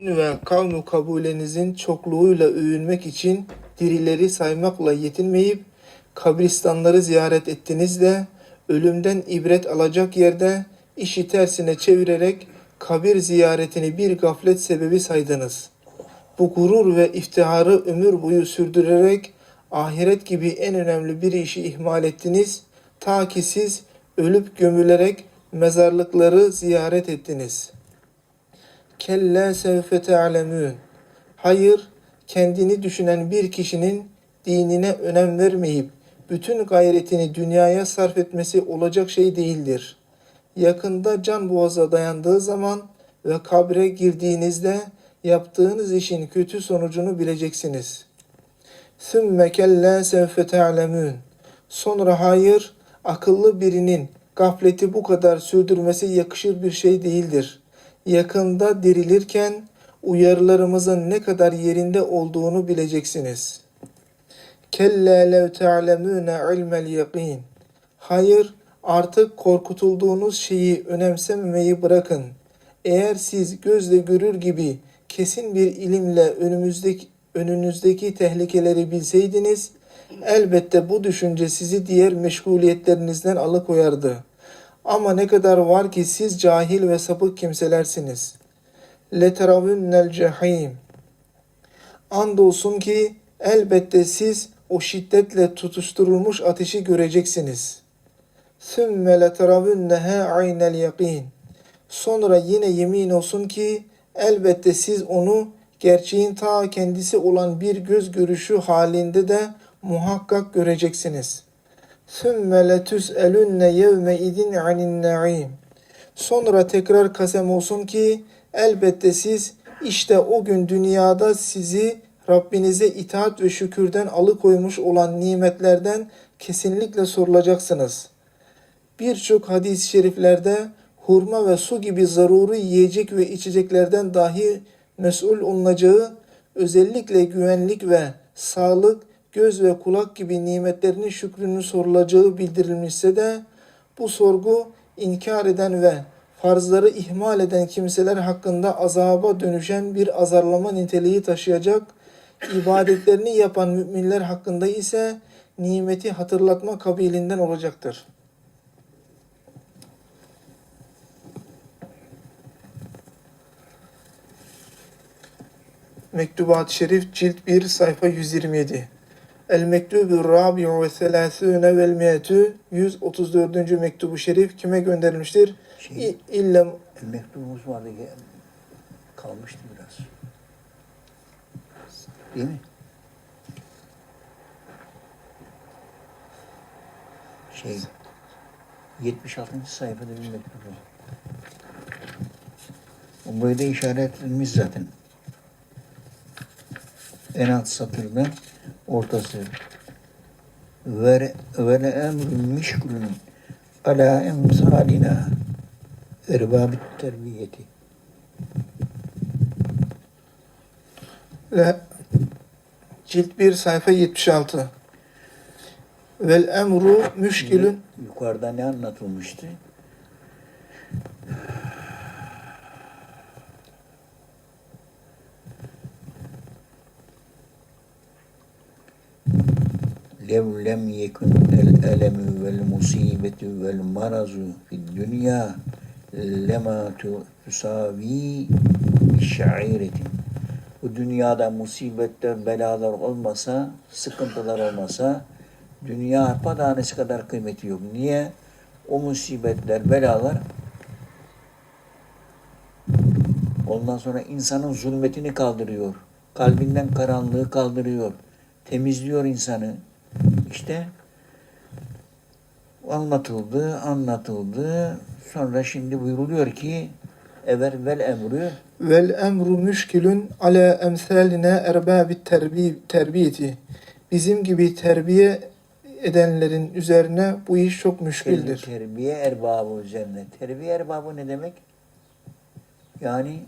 ve kavmu kabulenizin çokluğuyla övünmek için dirileri saymakla yetinmeyip kabristanları ziyaret ettiniz de ölümden ibret alacak yerde işi tersine çevirerek kabir ziyaretini bir gaflet sebebi saydınız. Bu gurur ve iftiharı ömür boyu sürdürerek ahiret gibi en önemli bir işi ihmal ettiniz ta ki siz ölüp gömülerek mezarlıkları ziyaret ettiniz.'' Kelle sevfe te'alemün. Hayır, kendini düşünen bir kişinin dinine önem vermeyip bütün gayretini dünyaya sarf etmesi olacak şey değildir. Yakında can boğaza dayandığı zaman ve kabre girdiğinizde yaptığınız işin kötü sonucunu bileceksiniz. Sümme kelle sevfe te'alemün. Sonra hayır, akıllı birinin gafleti bu kadar sürdürmesi yakışır bir şey değildir.'' Yakında dirilirken uyarılarımızın ne kadar yerinde olduğunu bileceksiniz. Kella lev te'alemûne ilmel yakin. Hayır, artık korkutulduğunuz şeyi önemsememeyi bırakın. Eğer siz gözle görür gibi kesin bir ilimle önümüzdeki, önünüzdeki tehlikeleri bilseydiniz, elbette bu düşünce sizi diğer meşguliyetlerinizden alıkoyardı.'' Ama ne kadar var ki siz cahil ve sapık kimselersiniz. Leteravünnel cehim. Andolsun ki elbette siz o şiddetle tutuşturulmuş ateşi göreceksiniz. Sümme leteravünnehe aynel yakin. Sonra yine yemin olsun ki elbette siz onu gerçeğin ta kendisi olan bir göz görüşü halinde de muhakkak göreceksiniz.'' Sümme letüs'elünne yevme idin anin naim. Sonra tekrar kasem olsun ki elbette siz işte o gün dünyada sizi Rabbinize itaat ve şükürden alıkoymuş olan nimetlerden kesinlikle sorulacaksınız. Birçok hadis-i şeriflerde hurma ve su gibi zaruri yiyecek ve içeceklerden dahi mesul olunacağı, özellikle güvenlik ve sağlık göz ve kulak gibi nimetlerinin şükrünün sorulacağı bildirilmişse de bu sorgu inkar eden ve farzları ihmal eden kimseler hakkında azaba dönüşen bir azarlama niteliği taşıyacak, ibadetlerini yapan müminler hakkında ise nimeti hatırlatma kabilinden olacaktır. Mektubat-ı Şerif cilt 1 sayfa 127 El mektubu rabi'u ve selâsûne vel mi'etü 134. mektubu şerif kime gönderilmiştir? Şey- İllem El mektubumuz vardı ki kalmıştı biraz. Değil mi? Şey 76. sayfada bir var. O Böyle işaretlenmiş zaten. En alt satırda ortası. Ve ve le emrun mişkulun ala emsalina erbabit terbiyeti. le cilt 1 sayfa 76 Vel emru müşkilün Yukarıda ne anlatılmıştı? Lev lem yekun el elemu vel musibetu vel marazu fid dünya lema tu- tusavi. Bu dünyada musibetler, belalar olmasa, sıkıntılar olmasa dünya arpa tanesi kadar kıymeti yok. Niye? O musibetler, belalar ondan sonra insanın zulmetini kaldırıyor. Kalbinden karanlığı kaldırıyor. Temizliyor insanı. İşte anlatıldı, anlatıldı. Sonra şimdi buyruluyor ki ever vel emrü vel emru müşkilün ala emsaline erbabit terbi terbiyeti bizim gibi terbiye edenlerin üzerine bu iş çok müşkildir. terbiye erbabı üzerine. Terbiye erbabı ne demek? Yani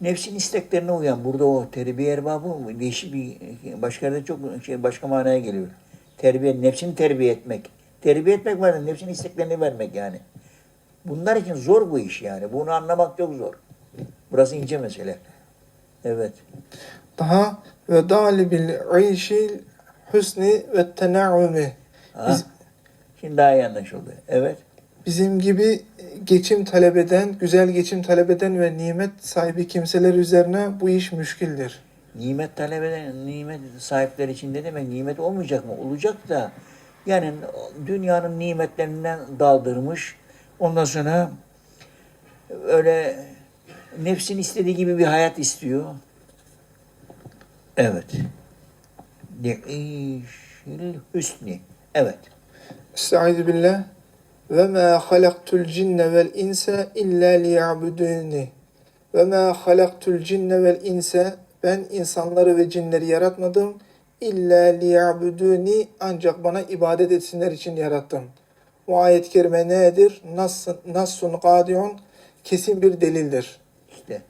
nefsin isteklerine uyan. Burada o terbiye erbabı değişik bir başka yerde çok şey başka manaya geliyor. Terbiye, nefsini terbiye etmek. Terbiye etmek var, nefsin isteklerini vermek yani. Bunlar için zor bu iş yani. Bunu anlamak çok zor. Burası ince mesele. Evet. Daha ve dalibil işil husni ve? Biz- Şimdi daha iyi anlaşıldı. Evet. Bizim gibi geçim talep eden, güzel geçim talep eden ve nimet sahibi kimseler üzerine bu iş müşkildir. Nimet talep eden, nimet sahipleri için ne demek? Nimet olmayacak mı? Olacak da yani dünyanın nimetlerinden daldırmış. Ondan sonra öyle nefsin istediği gibi bir hayat istiyor. Evet. Ne'işil hüsni. Evet. Estaizu billah. Ve ma halaktul cinne vel insa illa liya'buduni. Ve ma halaktul cinne vel insa ben insanları ve cinleri yaratmadım. İlla liya'buduni ancak bana ibadet etsinler için yarattım. Bu ayet-i kerime nedir? Nas, nassun kadiyon kesin bir delildir. İşte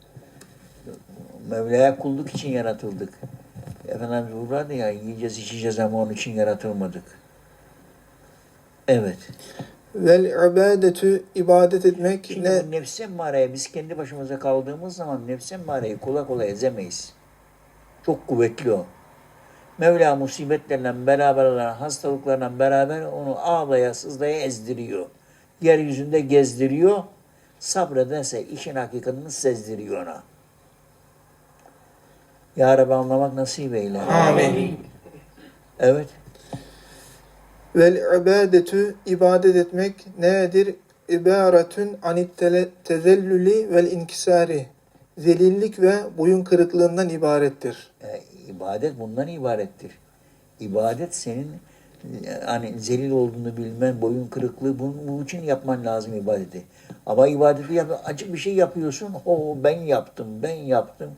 Mevla'ya kulluk için yaratıldık. Efendimiz buyurdu ya yiyeceğiz içeceğiz ama onun için yaratılmadık. Evet. Vel ibadetü ibadet etmek Şimdi ne nefse mağaraya biz kendi başımıza kaldığımız zaman nefse mağarayı kolay kolay ezemeyiz. Çok kuvvetli o. Mevla musibetlerle beraber olan hastalıklarla beraber onu ağlaya sızlaya ezdiriyor. Yeryüzünde gezdiriyor. Sabrederse işin hakikatini sezdiriyor ona. Ya Rabbi anlamak nasip eyle. Amin. Evet. Vel ibadetü ibadet etmek nedir? İbaretün anit tezellülü vel inkisari. Zelillik ve boyun kırıklığından ibarettir. E, ibadet bundan ibarettir. İbadet senin e, hani zelil olduğunu bilmen, boyun kırıklığı bunun, bunun için yapman lazım ibadeti. Ama ibadeti yap, acık bir şey yapıyorsun. O ben yaptım, ben yaptım.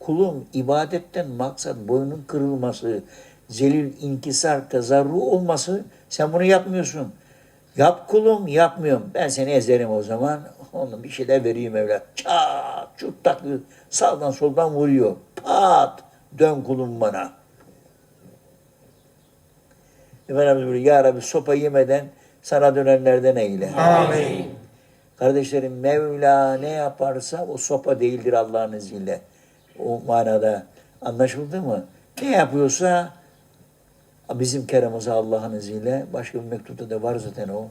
Kulum ibadetten maksat boynun kırılması, zelil, inkisar, tezarru olması. Sen bunu yapmıyorsun. Yap kulum, yapmıyorum. Ben seni ezerim o zaman. Ona bir şeyler vereyim evlat. Çat, çut takı, sağdan soldan vuruyor. Pat, dön kulum bana. Efendimiz buyuruyor, Ya Rabbi sopa yemeden sana dönenlerden eyle. Amin. Kardeşlerim Mevla ne yaparsa o sopa değildir Allah'ın izniyle. O manada anlaşıldı mı? Ne yapıyorsa bizim keremimize Allah'ın izniyle. Başka bir mektupta da var zaten o.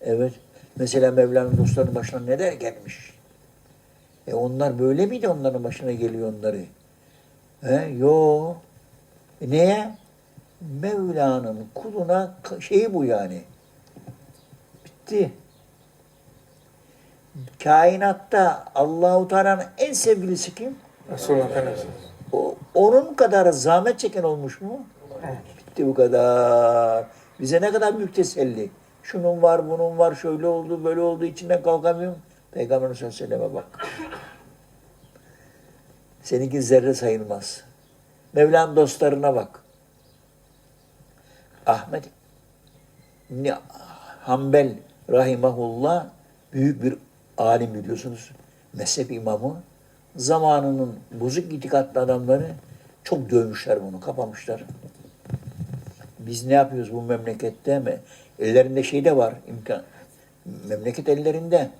Evet. Mesela Mevla'nın dostlarının başına neler gelmiş? E onlar böyle miydi onların başına geliyor onları? He? Yo. E neye? Mevla'nın kuluna şeyi bu yani. Bitti. Kainatta Allahu Teala'nın en sevgilisi kim? Resulullah Efendimiz. O, onun kadar zahmet çeken olmuş mu? Bitti bu kadar. Bize ne kadar büyük teselli. Şunun var, bunun var, şöyle oldu, böyle oldu, içinden kalkamıyorum. Peygamber sallallahu bak. Seninki zerre sayılmaz. Mevla'nın dostlarına bak. Ahmet İbni Hanbel rahimahullah büyük bir alim biliyorsunuz. Mezhep imamı. Zamanının bozuk itikatlı adamları çok dövmüşler bunu, kapamışlar. Biz ne yapıyoruz bu memlekette mi? Ellerinde şey de var, imkan. Memleket ellerinde.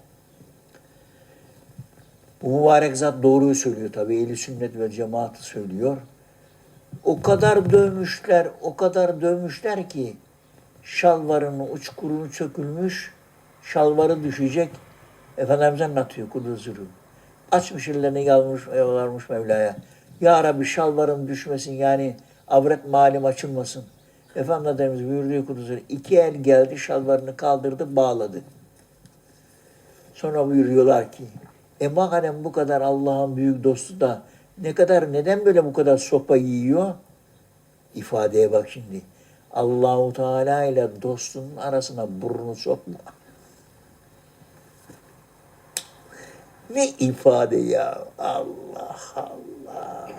Bu mübarek zat doğruyu söylüyor tabii. Ehli sünnet ve cemaati söylüyor. O kadar dövmüşler, o kadar dövmüşler ki şalvarının uçkurunu çökülmüş, şalvarı düşecek. Efendimiz anlatıyor kuduzuru. Açmış ellerini yalmış, yalvarmış Mevla'ya. Ya Rabbi şalvarım düşmesin yani avret malim açılmasın. Efendimiz buyurduğu kuduzuru. iki el geldi şalvarını kaldırdı bağladı. Sonra buyuruyorlar ki e madem bu kadar Allah'ın büyük dostu da ne kadar neden böyle bu kadar sopa yiyor? İfadeye bak şimdi. Allahu Teala ile dostunun arasına burnunu sokma. Ne ifade ya? Allah Allah.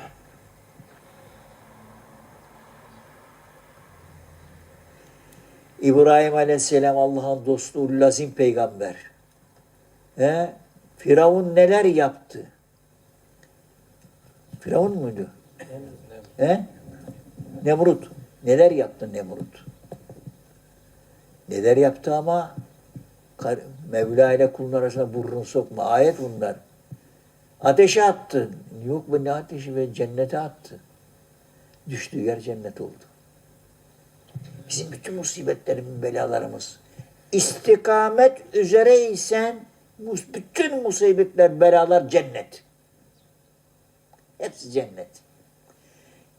İbrahim Aleyhisselam Allah'ın dostu lazim peygamber. He? Firavun neler yaptı? Firavun muydu? He? Nemrut. Neler yaptı Nemrut? Neler yaptı ama Mevla ile kulun arasına burnunu sokma. Ayet bunlar. Ateşe attı. Yok be ne ateşi ve cennete attı. Düştüğü yer cennet oldu. Bizim bütün musibetlerimiz, belalarımız. İstikamet üzereysen bütün musibetler, belalar cennet. Hepsi cennet.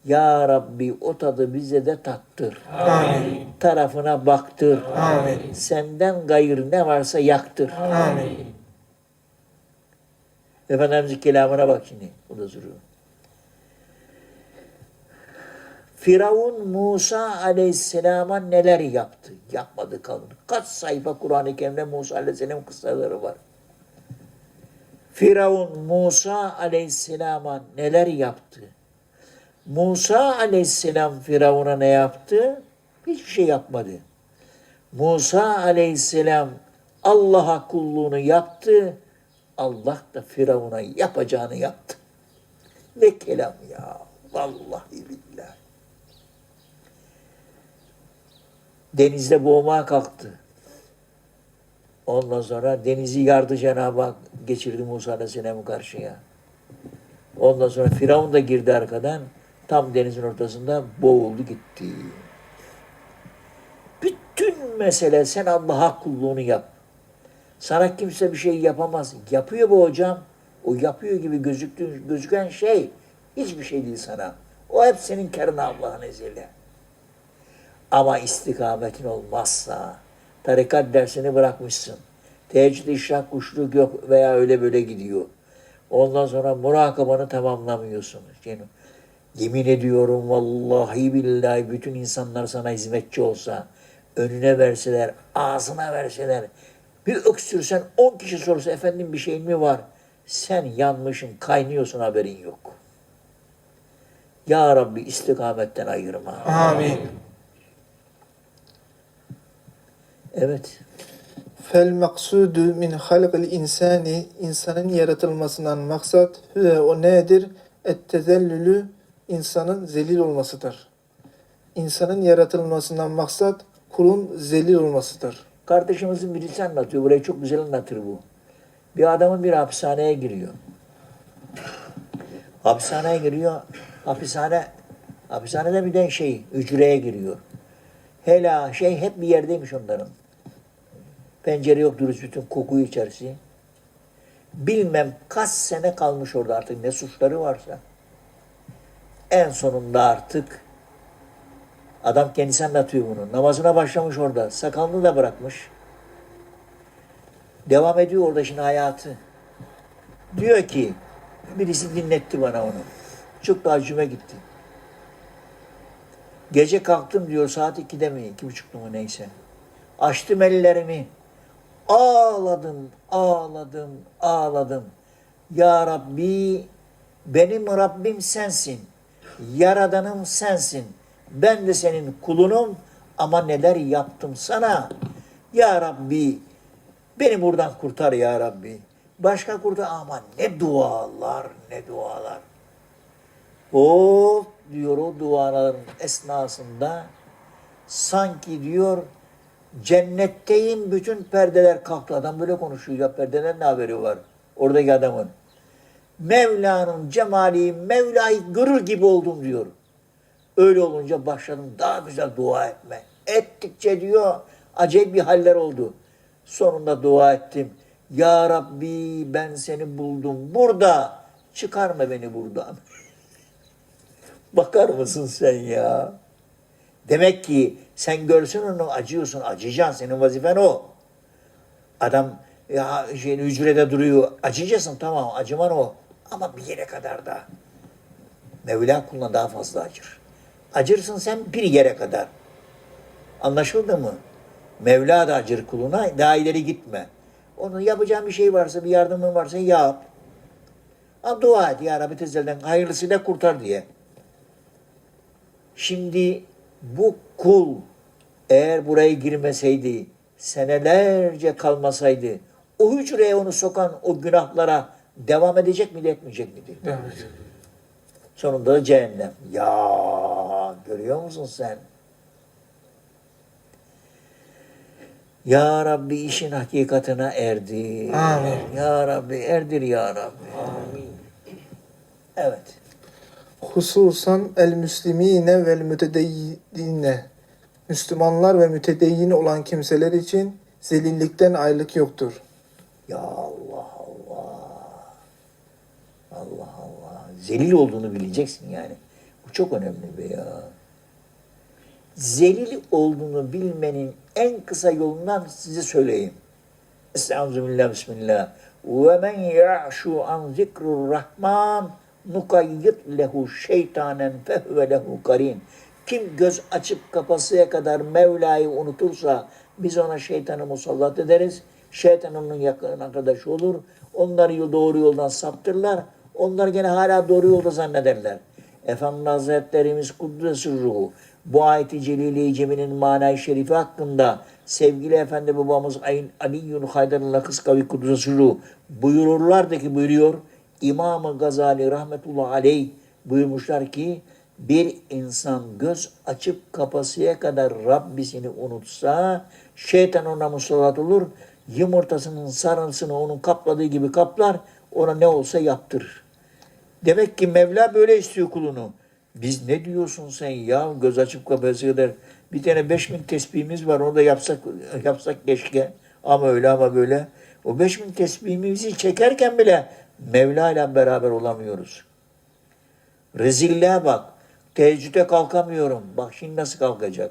Ya Rabbi o tadı bize de tattır. Amin. Tarafına baktır. Amin. Senden gayır ne varsa yaktır. Amin. Efendimizin kelamına bak şimdi. Bu da soruyor. Firavun Musa aleyhisselama neler yaptı? Yapmadı kalmadı. Kaç sayfa Kur'an-ı Kerim'de Musa aleyhisselam kıssaları var. Firavun Musa aleyhisselama neler yaptı? Musa aleyhisselam Firavun'a ne yaptı? Hiçbir şey yapmadı. Musa aleyhisselam Allah'a kulluğunu yaptı. Allah da Firavun'a yapacağını yaptı. Ne kelam ya. Vallahi billahi. Denizde boğmaya kalktı. Ondan sonra denizi yardı Cenab-ı Hak geçirdi Musa Aleyhisselam'ı karşıya. Ondan sonra Firavun da girdi arkadan. Tam denizin ortasında boğuldu gitti. Bütün mesele sen Allah'a kulluğunu yap. Sana kimse bir şey yapamaz. Yapıyor bu hocam. O yapıyor gibi gözüktüğü, gözüken şey hiçbir şey değil sana. O hep senin karına Allah'ın izniyle. Ama istikametin olmazsa, tarikat dersini bırakmışsın. Teheccüd, işrak, kuşluk yok veya öyle böyle gidiyor. Ondan sonra murakabanı tamamlamıyorsun. Yani yemin ediyorum vallahi billahi bütün insanlar sana hizmetçi olsa, önüne verseler, ağzına verseler, bir öksürsen on kişi sorsa efendim bir şeyin mi var? Sen yanmışsın, kaynıyorsun haberin yok. Ya Rabbi istikametten ayırma. Amin. Evet. Fel maksudu min halqil insani insanın yaratılmasından maksat hüve o nedir? Ettezellülü insanın zelil olmasıdır. İnsanın yaratılmasından maksat kulun zelil olmasıdır. Kardeşimizin birisi anlatıyor. Burayı çok güzel anlatır bu. Bir adamın bir hapishaneye giriyor. Hapishaneye giriyor. Hapishane hapishanede bir de şey hücreye giriyor. Hela şey hep bir yerdeymiş onların. Pencere yok dürüst bütün kokuyu içerisi. Bilmem kaç sene kalmış orada artık ne suçları varsa. En sonunda artık Adam kendisi anlatıyor bunu. Namazına başlamış orada. Sakalını da bırakmış. Devam ediyor orada şimdi hayatı. Diyor ki, birisi dinletti bana onu. Çok da acıma gitti. Gece kalktım diyor saat 2'de mi, iki buçukta mı neyse. Açtım ellerimi. Ağladım, ağladım, ağladım. Ya Rabbi, benim Rabbim sensin. Yaradanım sensin. Ben de senin kulunum ama neler yaptım sana. Ya Rabbi, beni buradan kurtar ya Rabbi. Başka kurtar ama ne dualar, ne dualar. O diyor o duaların esnasında sanki diyor cennetteyim bütün perdeler kalktı. Adam böyle konuşuyor ya perdeden ne haberi var oradaki adamın. Mevla'nın cemali, Mevla'yı görür gibi oldum diyor. Öyle olunca başladım daha güzel dua etme. Ettikçe diyor acayip bir haller oldu. Sonunda dua ettim. Ya Rabbi ben seni buldum burada. Çıkarma beni buradan. Bakar mısın sen ya? Demek ki sen görsün onu acıyorsun, acıyacaksın. Senin vazifen o. Adam ya şey, hücrede duruyor. Acıyacaksın tamam acıman o. Ama bir yere kadar da. Mevla kuluna daha fazla acır. Acırsın sen bir yere kadar. Anlaşıldı mı? Mevla da acır kuluna. Daha ileri gitme. Onun yapacağın bir şey varsa, bir yardımın varsa yap. Ama dua et ya Rabbi tezelden hayırlısıyla kurtar diye. Şimdi bu kul eğer buraya girmeseydi, senelerce kalmasaydı, o hücreye onu sokan o günahlara devam edecek miydi, etmeyecek miydi? Devam evet. Sonunda cehennem. Ya görüyor musun sen? Ya Rabbi işin hakikatına erdi. Amin. Ya Rabbi erdir ya Rabbi. Amin. Evet. Hususan el müslimine vel mütedeyyine. Müslümanlar ve mütedeyyin olan kimseler için zelillikten aylık yoktur. Ya Allah Allah. Allah Allah. Zelil olduğunu bileceksin yani. Bu çok önemli be ya. Zelil olduğunu bilmenin en kısa yolundan size söyleyeyim. Estağfirullah, bismillah. Ve men ya'şu an zikrur rahman nukayyid lehu şeytanen fehve lehu karin. Kim göz açıp kapasıya kadar Mevla'yı unutursa biz ona şeytanı musallat ederiz. Şeytan onun yakın arkadaşı olur. Onları doğru yoldan saptırırlar. Onlar gene hala doğru yolda zannederler. Efendimiz Hazretlerimiz Kuddesi Ruhu bu ayet-i celile-i ceminin manayı şerifi hakkında sevgili efendi babamız Ayn- Ali Yun Haydar'ın Lakıs Kavi Kuddesi Ruhu buyururlardı ki buyuruyor İmam-ı Gazali rahmetullahi aleyh buyurmuşlar ki bir insan göz açıp kapasıya kadar Rabbisini unutsa şeytan ona musallat olur. Yumurtasının sarısını onun kapladığı gibi kaplar. Ona ne olsa yaptırır. Demek ki Mevla böyle istiyor kulunu. Biz ne diyorsun sen ya göz açıp kapasıya kadar bir tane beş bin tesbihimiz var onu da yapsak yapsak keşke ama öyle ama böyle. O beş bin tesbihimizi çekerken bile Mevla ile beraber olamıyoruz. Rezilliğe bak. Teheccüde kalkamıyorum. Bak şimdi nasıl kalkacak.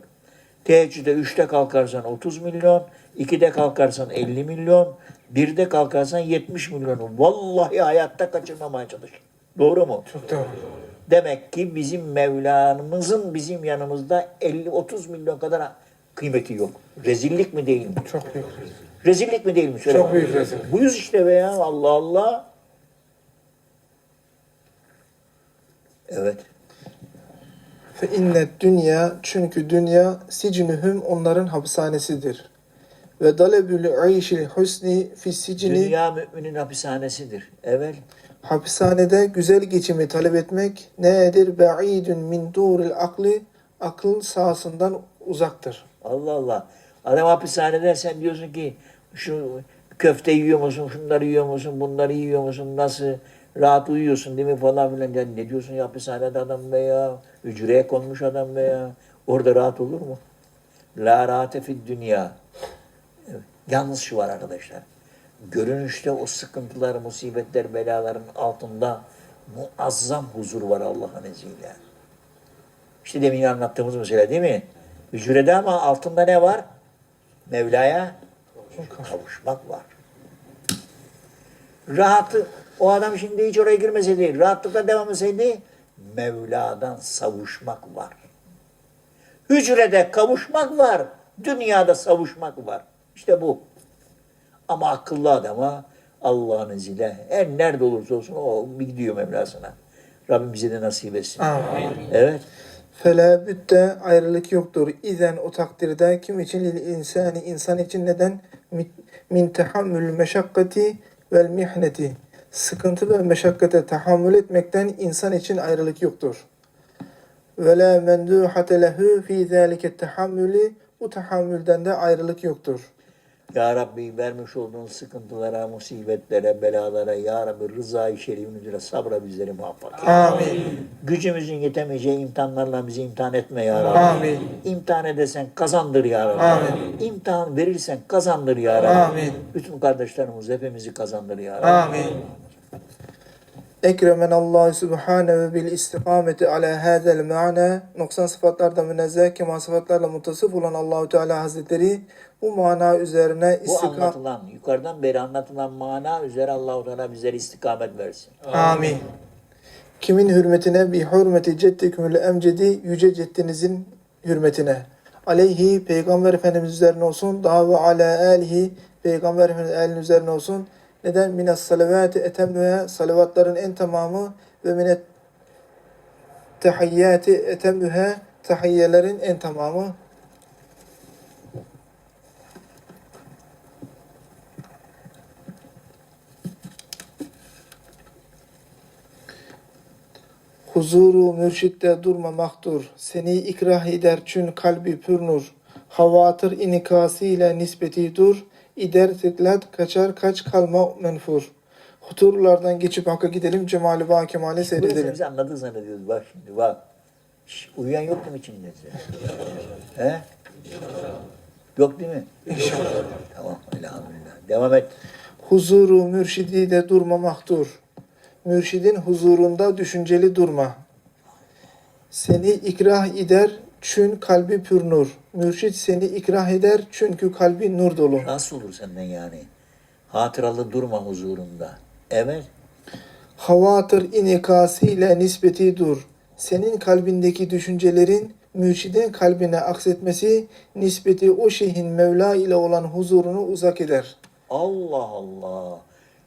Teheccüde üçte kalkarsan 30 milyon, ikide kalkarsan 50 milyon, birde kalkarsan 70 milyon. Vallahi hayatta kaçırmamaya çalış. Doğru mu? Çok doğru. Demek ki bizim Mevlamızın bizim yanımızda 50-30 milyon kadar kıymeti yok. Rezillik mi değil mi? Çok büyük. Rezillik mi değil mi? Söyle Çok büyük rezil. Buyuz işte be ya Allah Allah. Evet. Fe innet dünya çünkü dünya sicnühüm onların hapishanesidir. Ve dalebül ayşil husni fi sicni Dünya müminin hapishanesidir. Evet. hapishanede güzel geçimi talep etmek nedir? Ba'idun min duril akli akıl sahasından uzaktır. Allah Allah. Adam hapishanede sen diyorsun ki şu köfte yiyor musun, şunları yiyor musun, bunları yiyor musun, nasıl rahat uyuyorsun değil mi falan filan. Ya ne diyorsun ya hapishanede adam be ya, hücreye konmuş adam be ya. Orada rahat olur mu? La rahate fid dünya. Evet. Yalnız şu var arkadaşlar. Görünüşte o sıkıntılar, musibetler, belaların altında muazzam huzur var Allah'ın izniyle. İşte demin anlattığımız mesele değil mi? Hücrede ama altında ne var? Mevla'ya kavuşmak var. Rahatı, o adam şimdi hiç oraya girmeseydi, rahatlıkla devam etseydi, Mevla'dan savuşmak var. Hücrede kavuşmak var, dünyada savuşmak var. İşte bu. Ama akıllı adama Allah'ın izniyle her nerede olursa olsun o gidiyor Mevlasına. Rabbim bize de nasip etsin. Amin. Evet. Fela bütte ayrılık yoktur. İzen o takdirde kim için lil insani insan için neden Mi- min tahammül meşakkati vel mihneti sıkıntı ve meşakkate tahammül etmekten insan için ayrılık yoktur. Ve la menduhate lehu fi zalike tahammülü bu tahammülden de ayrılık yoktur. Ya Rabbi vermiş olduğun sıkıntılara, musibetlere, belalara, Ya Rabbi rızayı şerifin üzere sabra bizleri muvaffak et. Amin. Gücümüzün yetemeyeceği imtihanlarla bizi imtihan etme Ya Rabbi. Amin. İmtihan edersen kazandır Ya Rabbi. Amin. İmtihan verirsen kazandır Ya Rabbi. Amin. Bütün kardeşlerimiz hepimizi kazandır Ya Rabbi. Amin. Ekremen Allah Subhanahu bil istikameti ala hadel ma'na noksan sıfatlardan münezzeh kemal sıfatlarla mutasıf olan Allahu Teala Hazretleri bu mana üzerine Bu istikam anlatılan, yukarıdan beri anlatılan mana üzere Allah-u Teala bizlere istikamet versin. Amin. Kimin hürmetine bi hürmeti ceddikümül emcedi yüce ceddinizin hürmetine. Aleyhi peygamber efendimiz üzerine olsun. Daha ve ala alihi peygamber efendimiz üzerine olsun. Neden? Minas salavati etemmühe salavatların en tamamı ve minet tehiyyati etemmühe tahiyyelerin en tamamı. Huzuru mürşitte durma. Seni ikrah eder çün kalbi pür nur. Havatır inikası ile nispeti dur. İder tıklat kaçar kaç kalma menfur. Huturlardan geçip Hakk'a gidelim. Cemali Kemal'i Burası seyredelim. bizi anladın zannediyoruz. Bak şimdi bak. Şş, uyuyan yok mu içinde? He? Yok değil mi? İnşallah. Tamam elhamdülillah. Devam et. Huzuru mürşidi de durmamaktur. Mürşidin huzurunda düşünceli durma. Seni ikrah eder çün kalbi pür nur. Mürşid seni ikrah eder çünkü kalbi nur dolu. Nasıl olur senden yani? Hatıralı durma huzurunda. Evet. Havatır inikası ile nispeti dur. Senin kalbindeki düşüncelerin mürşidin kalbine aksetmesi nispeti o şeyhin Mevla ile olan huzurunu uzak eder. Allah Allah.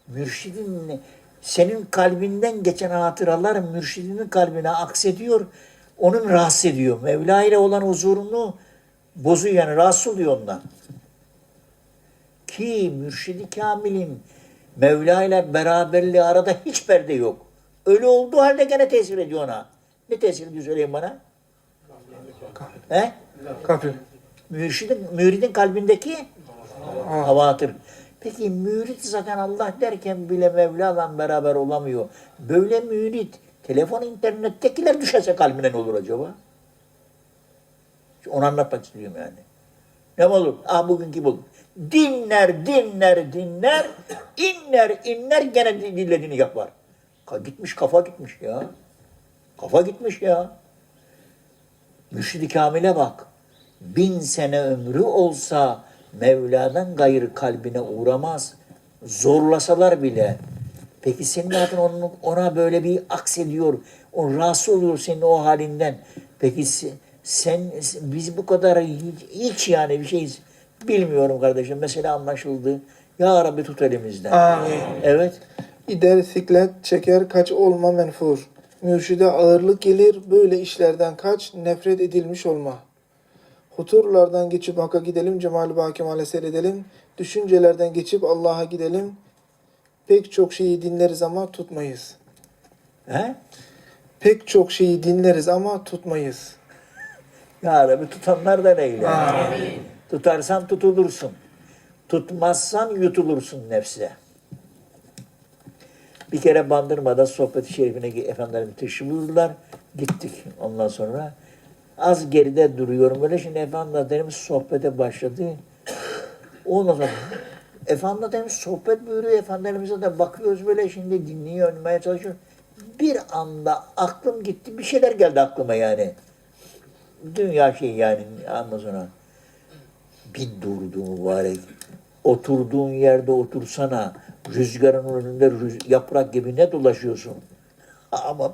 Mürşidin senin kalbinden geçen hatıralar mürşidinin kalbine aksediyor. Onun rahatsız ediyor. Mevla ile olan huzurunu bozuyor yani rahatsız oluyor ondan. Ki mürşidi kamilin Mevla ile beraberliği arada hiç perde yok. Öyle olduğu halde gene tesir ediyor ona. Ne tesir ediyor söyleyin bana? He? Kapı. Mürşidin, müridin kalbindeki havatır. Peki mürit zaten Allah derken bile Mevla'la beraber olamıyor. Böyle mürit telefon internettekiler düşerse kalbine ne olur acaba? Onu anlatmak istiyorum yani. Ne olur? Ah bugünkü bu. Dinler, dinler, dinler, inler, inler gene dinlediğini yapar. Ka- Gitmiş kafa gitmiş ya. Kafa gitmiş ya. Mürşid-i Kamil'e bak. Bin sene ömrü olsa Mevla'dan gayrı kalbine uğramaz. Zorlasalar bile. Peki senin adın onun, ona böyle bir aksediyor. O rahatsız oluyor senin o halinden. Peki se- sen, biz bu kadar hiç, hiç yani bir şeyiz. Bilmiyorum kardeşim. Mesela anlaşıldı. Ya Rabbi tut elimizden. Amin. Evet. İder siklet çeker kaç olma menfur. Mürşide ağırlık gelir böyle işlerden kaç nefret edilmiş olma. Huturlardan geçip Hakk'a gidelim Cemal-i Bakemale seyredelim. Düşüncelerden geçip Allah'a gidelim. Pek çok şeyi dinleriz ama tutmayız. He? Pek çok şeyi dinleriz ama tutmayız. Ya Rabbi tutanlardan eyle. Tutarsan tutulursun. Tutmazsan yutulursun nefse. Bir kere Bandırma'da sohbet-i şerifine efendilerimiz teşrif buyurdular. Gittik ondan sonra. Az geride duruyorum. Böyle şimdi efendilerimiz sohbete başladı. Ondan sonra efendilerimiz sohbet buyuruyor. Efendilerimize de bakıyoruz böyle şimdi dinliyor, önmeye çalışıyor. Bir anda aklım gitti. Bir şeyler geldi aklıma yani dünya şey yani sonra bir durdu mübarek. Oturduğun yerde otursana. Rüzgarın önünde rüz- yaprak gibi ne dolaşıyorsun? Ama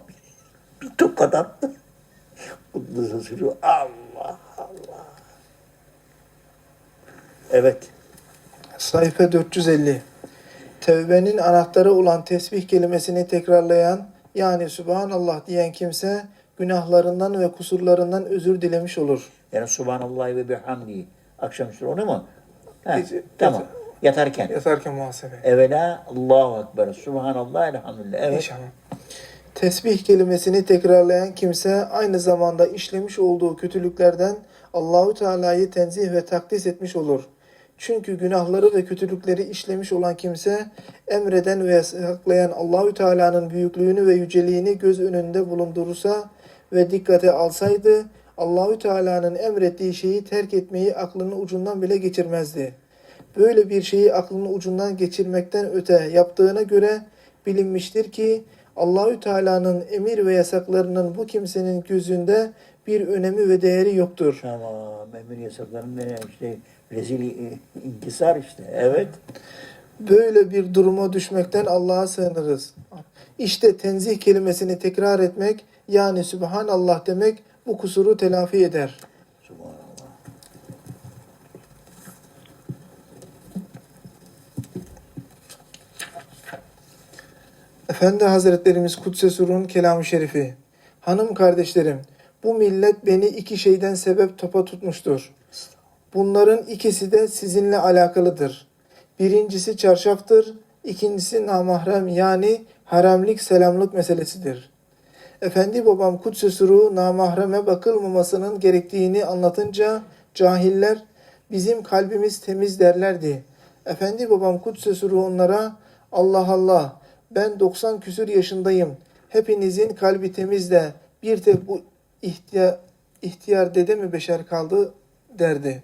bir, tokat attı. Allah Allah. Evet. Sayfa 450. Tevbenin anahtarı olan tesbih kelimesini tekrarlayan yani Subhanallah diyen kimse günahlarından ve kusurlarından özür dilemiş olur. Yani Subhanallah ve bihamdi. Akşamüstü onu mu? Ha, Gece- tamam. Yatarken. Yatarken muhasebe. Evvela Allahu Ekber. Subhanallah elhamdülillah. Evet. İnşallah. Tesbih kelimesini tekrarlayan kimse aynı zamanda işlemiş olduğu kötülüklerden Allahü Teala'yı tenzih ve takdis etmiş olur. Çünkü günahları ve kötülükleri işlemiş olan kimse emreden ve yasaklayan Allahü Teala'nın büyüklüğünü ve yüceliğini göz önünde bulundurursa ve dikkate alsaydı Allahü Teala'nın emrettiği şeyi terk etmeyi aklının ucundan bile geçirmezdi. Böyle bir şeyi aklının ucundan geçirmekten öte yaptığına göre bilinmiştir ki Allahü Teala'nın emir ve yasaklarının bu kimsenin gözünde bir önemi ve değeri yoktur. Tamam. Emir yasakların ne işte rezil e, inkisar işte. Evet. Böyle bir duruma düşmekten Allah'a sığınırız. İşte tenzih kelimesini tekrar etmek yani Sübhanallah demek bu kusuru telafi eder. Subhanallah. Efendi Hazretlerimiz Kudüs'e Sur'un kelamı şerifi. Hanım kardeşlerim, bu millet beni iki şeyden sebep topa tutmuştur. Bunların ikisi de sizinle alakalıdır. Birincisi çarşaftır, ikincisi namahrem yani haremlik selamlık meselesidir. Efendi babam Kudüs'e Sur'u namahreme bakılmamasının gerektiğini anlatınca Cahiller bizim kalbimiz temiz derlerdi. Efendi babam Kudsesi ruhu onlara Allah Allah ben 90 küsür yaşındayım. Hepinizin kalbi temiz de bir tek bu ihtiyar, ihtiyar dede mi beşer kaldı derdi.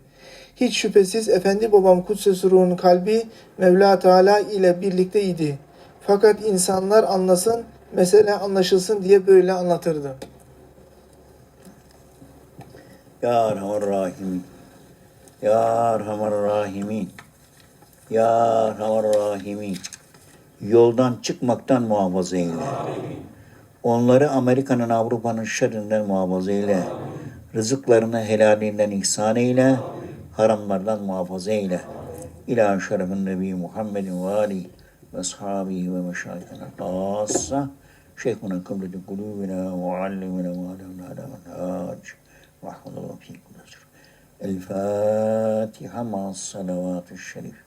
Hiç şüphesiz Efendi babam Kudsesi ruhun kalbi Mevla Teala ile birlikteydi. Fakat insanlar anlasın, mesele anlaşılsın diye böyle anlatırdı. Ya Erhamer Rahimin. Ya Erhamer Rahimin. Ya Erhamer Rahimin. Yoldan çıkmaktan muhafaza eyle. Onları Amerika'nın Avrupa'nın şerrinden muhafaza eyle. Rızıklarını helalinden ihsan eyle. Haramlardan muhafaza eyle. İlâ şerefin Nebi Muhammedin ve Ali ve ashabihi ve meşayihine khassa. Şeyhuna kıbleti kulubina ve allimina ve alemna ala menhac. Rahmetullah fi kulli sır. El Fatiha ma'as salavatü şerif.